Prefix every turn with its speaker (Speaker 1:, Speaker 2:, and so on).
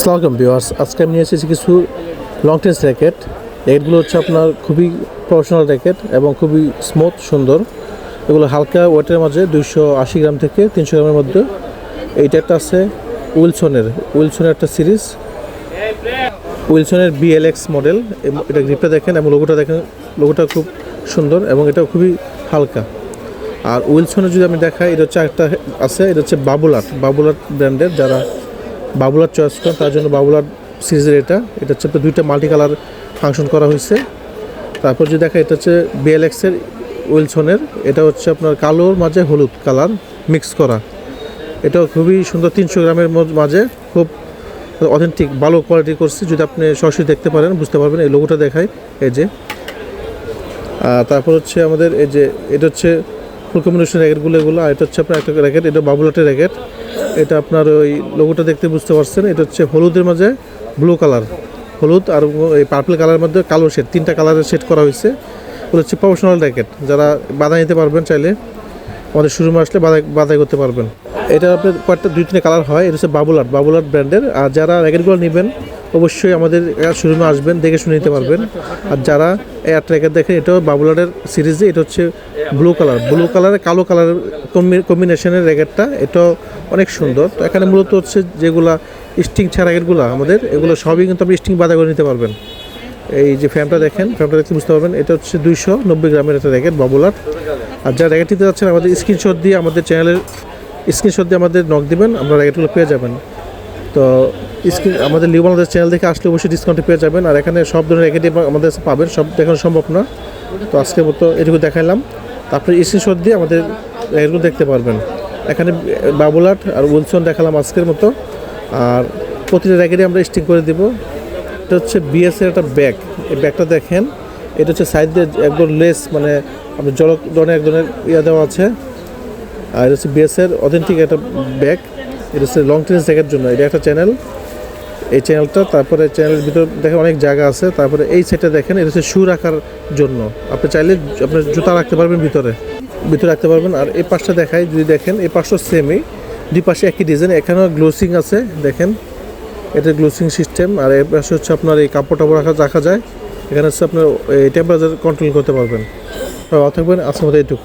Speaker 1: সালামালাইকুম ভিউয়ার্স আজকে আমি নিয়ে এসেছি কিছু লং টেন্স র্যাকেট র্যাকেটগুলো হচ্ছে আপনার খুবই প্রফেশনাল র্যাকেট এবং খুবই স্মুথ সুন্দর। এগুলো হালকা ওয়েটের মাঝে দুইশো আশি গ্রাম থেকে তিনশো গ্রামের মধ্যে। এইটা একটা আছে উইলসনের উইলসনের একটা সিরিজ। উইলসনের বিএলএক্স মডেল এটা গ্রিপটা দেখেন এবং লোগোটা দেখেন লোগোটা খুব সুন্দর এবং এটা খুবই হালকা। আর উইলসনের যদি আমি দেখাই, এটা হচ্ছে একটা আছে, এটা হচ্ছে বাবুলাট বাবুলাট ব্র্যান্ডের যারা বাবুলার চয়েস করেন তার জন্য বাবুলার সিরিজের এটা। এটা হচ্ছে আপনার দুইটা মাল্টি কালার ফাংশন করা হয়েছে। তারপর যদি দেখা এটা হচ্ছে বিএলএক্সের উইলসনের। এটা হচ্ছে আপনার কালোর মাঝে হলুদ কালার মিক্স করা। এটাও খুবই সুন্দর, তিনশো গ্রামের মাঝে। খুব অথেন্টিক ভালো কোয়ালিটি করছি। যদি আপনি সরাসরি দেখতে পারেন, বুঝতে পারবেন এই লোগোটা দেখায়। এই যে। তারপর হচ্ছে আমাদের এই যে, এটা হচ্ছে ফুল কম্বিনেশন র্যাকেটগুলো এগুলো, আর এটা হচ্ছে আপনার একটা র্যাকেট এটা বাবুলাটের র্যাকেট এটা আপনার ওই লোগোটা দেখতে বুঝতে পারছেন, এটা হচ্ছে হলুদের মাঝে ব্লু কালার হলুদ আর এই পার্পল কালারের মধ্যে কালো শেড তিনটা কালারের শেড করা হয়েছে। ওগুলো হচ্ছে প্রফেশনাল র্যাকেট যারা বাধা নিতে পারবেন চাইলে, আমাদের শোরুমে আসলে বাধাই বাধাই করতে পারবেন। এটা আপনার কয়েকটা দুই তিনটে কালার হয়, এটা হচ্ছে বাবুলাট বাবুলাট ব্র্যান্ডের আর যারা র্যাকেটগুলো নেবেন অবশ্যই আমাদের শোরুমে আসবেন, দেখে শুনে নিতে পারবেন। আর যারা এয়ার র্যাকেট দেখেন, এটাও বাবুলারের সিরিজে এটা হচ্ছে ব্লু কালার ব্লু কালারের কালো কালারের কম্বিনেশনের র্যাকেটটা এটাও অনেক সুন্দর। তো এখানে মূলত হচ্ছে যেগুলা স্টিং ছাড়া র্যাকেটগুলো আমাদের, এগুলো সবই কিন্তু আপনি স্টিং বাধা করে নিতে পারবেন। এই যে ফ্যানটা দেখেন ফ্যানটা দেখতে বুঝতে পারবেন, এটা হচ্ছে দুইশো নব্বই গ্রামের একটা র্যাকেট বাবুলার আর যারা র্যাকেট নিতে যাচ্ছেন, আমাদের স্ক্রিনশট দিয়ে আমাদের চ্যানেলের স্ক্রিনশট দিয়ে আমাদের নক দিবেন, আমরা র্যাকেটগুলো পেয়ে যাবেন। তো স্ক্রিন আমাদের লিও আমাদের চ্যানেল থেকে আসলে অবশ্যই ডিসকাউন্টে পেয়ে যাবেন। আর এখানে সব ধরনের র্যাকেটই আমাদের পাবেন, সব দেখানো সম্ভব না। তো আজকের মতো এটুকু দেখাইলাম। তারপরে স্ক্রিনশট দিয়ে আমাদের র্যাকেটগুলো দেখতে পারবেন। এখানে বাবুলাট আর উইলসন দেখালাম আজকের মতো। আর প্রতিটা র্যাকেটই আমরা স্টিক করে দেবো। এটা হচ্ছে বিএসের একটা ব্যাগ এই ব্যাগটা দেখেন, এটা হচ্ছে সাইড দিয়ে একদম লেস মানে আপনার জল ধরনের এক ধরনের ইয়ে দেওয়া আছে। আর এটা হচ্ছে বিএসের অথেন্টিক একটা ব্যাগ এটা হচ্ছে লং টেন্স জন্য। এটা একটা চ্যানেল এই চ্যানেলটা তারপরে চ্যানেলের ভিতর দেখেন অনেক জায়গা আছে, তারপরে এই সাইডটা দেখেন, এটা হচ্ছে শু রাখার জন্য। আপনি চাইলে আপনার জুতা রাখতে পারবেন ভিতরে ভিতরে রাখতে পারবেন। আর এই পাশটা দেখাই, যদি দেখেন, এই পাশটা সেমই দুই পাশে একই ডিজাইন এখানেও গ্লোসিং আছে, দেখেন। এটা গ্লোসিং সিস্টেম আর এর পাশে হচ্ছে আপনার এই কাপড় টাপড় রাখা রাখা যায়। এখানে হচ্ছে আপনার এই টেম্পারেচার কন্ট্রোল করতে পারবেন। থাকবেন, আজকের এইটুকু।